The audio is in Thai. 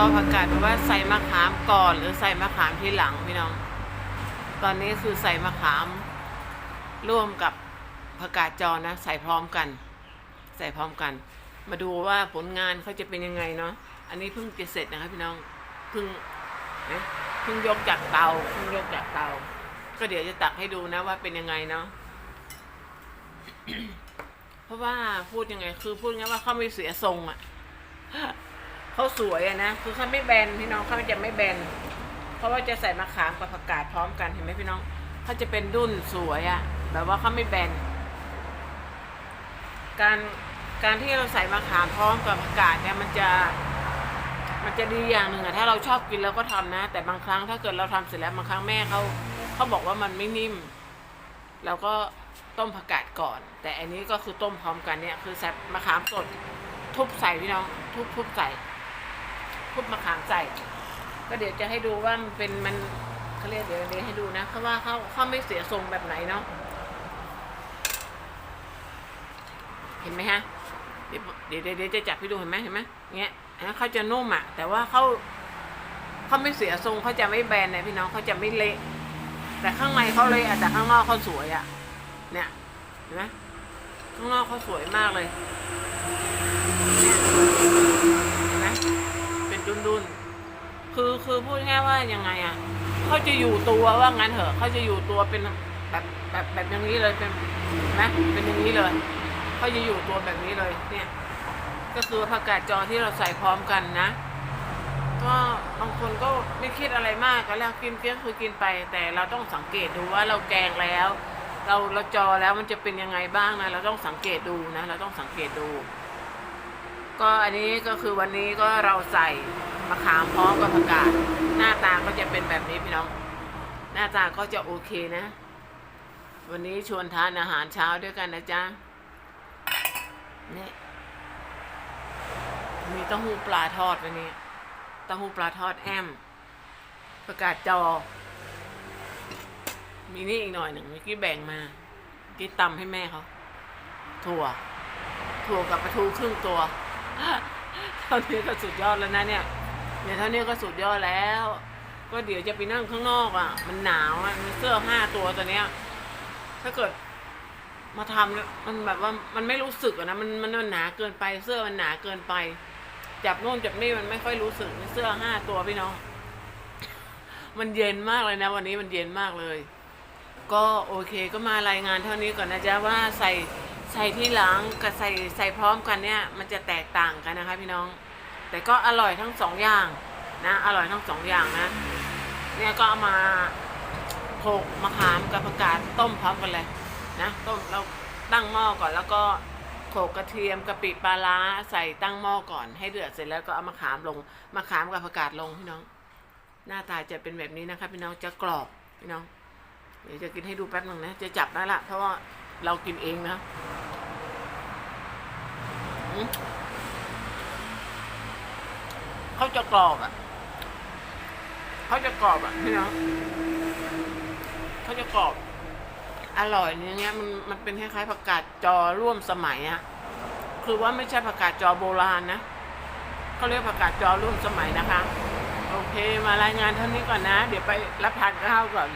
จอผักกาดแปลว่าใส่มะขามก่อนหรือใส่มะขามทีหลังพี่น้อง ตอนนี้คือใส่มะขาม ร่วมกับผักกาดจอนะ ใส่พร้อมกัน ใส่พร้อมกัน มาดูว่าผลงานเขาจะเป็นยังไงเนาะอันนี้เพิ่งจะเสร็จนะคะพี่น้องเพิ่งเพิ่งยกจากเตาเพิ่งยกจากเตา ก็เดี๋ยวจะตักให้ดูนะว่าเป็นยังไงเนาะเพราะว่าพูดยังไง คือพูดง่ายว่าเขาไม่เสียทรงอะ่ะ เขาสวยอะนะ คือเขาไม่แบนพี่น้องเขาจะไม่แบน เพราะว่าจะใส่มะขามกับผักกาดพร้อมกันเห็นไหมพี่น้องเขาจะเป็นดุ้นสวยอะแบบว่าเขาไม่แบน การการที่เราใส่มะขามพร้อมกับผักกาดเนี่ยมันจะ มันจะดีอย่างหนึ่งอะถ้าเราชอบกินเราก็ทำนะ แต่บางครั้งถ้าเกิดเราทำเสร็จแล้วบางครั้งแม่เขาเขาบอกว่ามันไม่นิ่มเราก็ต้มผักกาดก่อน แต่อันนี้ก็คือต้มพร้อมกันเนี่ย คือใส่มะขามสด ทุบใส่พี่น้อง ทุบทุบใส่ ทุบมะขามใส่ ก็เดี๋ยวจะให้ดูว่ามันเป็นมันเขาเรียกเดี๋ยวเดี๋ยวให้ดูนะเขาว่าเขาเขาไม่เสียทรงแบบไหนเนาะเห็นไหมฮะเดี๋ยวเดี๋ยวเดี๋ยวจะจับให้ดูเห็นไหมเห็นไหมเงี้ยนะเขาจะนุ่มอะ แต่ว่าเขาเขาไม่เสียทรงเขาจะไม่แบนนะพี่น้องเขาจะไม่เละแต่ข้างในเขาเลยอะแต่ข้างนอกเขาสวยอะ เนี่ยเห็นไหมข้างนอกเขาสวยมากเลยเห็นไหมเป็นดุนดุนๆคือคือพูดง่า ยังไงอะเขาจะอยู่ตัวว่างั้นเถอะเขาจะอยู่ตัวเป็นแบบแบบแบบอย่างนี้เลยเป็นนไหมเป็นอย่างนี้เลยเขาจะอยู่ตัวแบบนี้เลยเนี่ย ก็คือผักกาดจอที่เราใส่พร้อมกันนะก็บางคนก็ไม่คิดอะไรมากก็แล้วกินเพี้ยคือกินไป แต่เราต้องสังเกตดูว่าเราแกงแล้ว เราเราจอแล้วมันจะเป็นยังไงบ้างนะเราต้องสังเกตดูนะ เราต้องสังเกตดู ก็อันนี้ก็คือวันนี้ก็เราใส่ มะขามพร้อมกับผักกาดหน้าตาก็จะเป็นแบบนี้พี่น้อง หน้าตาก็จะโอเคนะ วันนี้ชวนทานอาหารเช้าด้วยกันนะจ๊ะนี่มีเต้าหู้ปลาทอดวันนี้เต้าหู้ปลาทอดแอมประกาศจอ มีนี่อีกหน่อยหนึ่งเมื่อกี้แบ่งมากี้ตำให้แม่เขาถั่ว ถั่วกับปลาทูครึ่งตัวเท่านี้ก็สุดยอดแล้วนะเนี่ย เนี่ยเท่านี้ก็สุดยอดแล้ว ก็เดี๋ยวจะไปนั่งข้างนอกอะ มันหนาวอะมันเสื้อห้าตัวตัวเนี้ย ถ้าเกิด มาทำแล้วมันแบบว่ามันไม่รู้สึกอะนะมันมันมันหนาเกินไปเสื้อมันหนาเกินไป จับโน่นจับนี่มันไม่ค่อยรู้สึกเสื้อห้าตัวพี่น้องมันเย็นมากเลยนะ วันนี้มันเย็นมากเลย ก็โอเคก็มารายงานเท่านี้ก่อนนะจ๊ะว่าใส่ใส่ที่หลังกับใส่ใส่พร้อมกันเนี่ย มันจะแตกต่างกันนะคะ พี่น้อง แต่ก็อร่อยทั้งสองอย่างนะ อร่อยทั้งสองอย่างนะ เนี่ยก็เอามาโขกมะขามกับผักกาดต้มพร้อมกันเลยนะต้มเราตั้งหม้อก่อนแล้วก็โขกกระเทียมกะปิปลาร้าใส่ตั้งหม้อก่อนให้เดือดเสร็จแล้วก็เอามะขามลงมะขามกับผักกาดลงพี่น้อง หน้าตาจะเป็นแบบนี้นะคะพี่น้องจะกรอบพี่น้อง เดี๋ยวจะกินให้ดูแป๊บหนึ่งนะจะจับได้ละเพราะว่าเรากินเองนะ เขาจะกรอบอะเขาจะกรอบอะพี่น้องเขาจะกรอบ อร่อยอย่างเงี้ยมันมันเป็นคล้ายๆผักกาดจอร่วมสมัยอะคือว่าไม่ใช่ผักกาดจอโบราณนะเขาเรียกผักกาดจอร่วมสมัยนะคะ โอเค มารายงานเท่านี้ก่อนนะ เดี๋ยวไปรับทานข้าวก่อน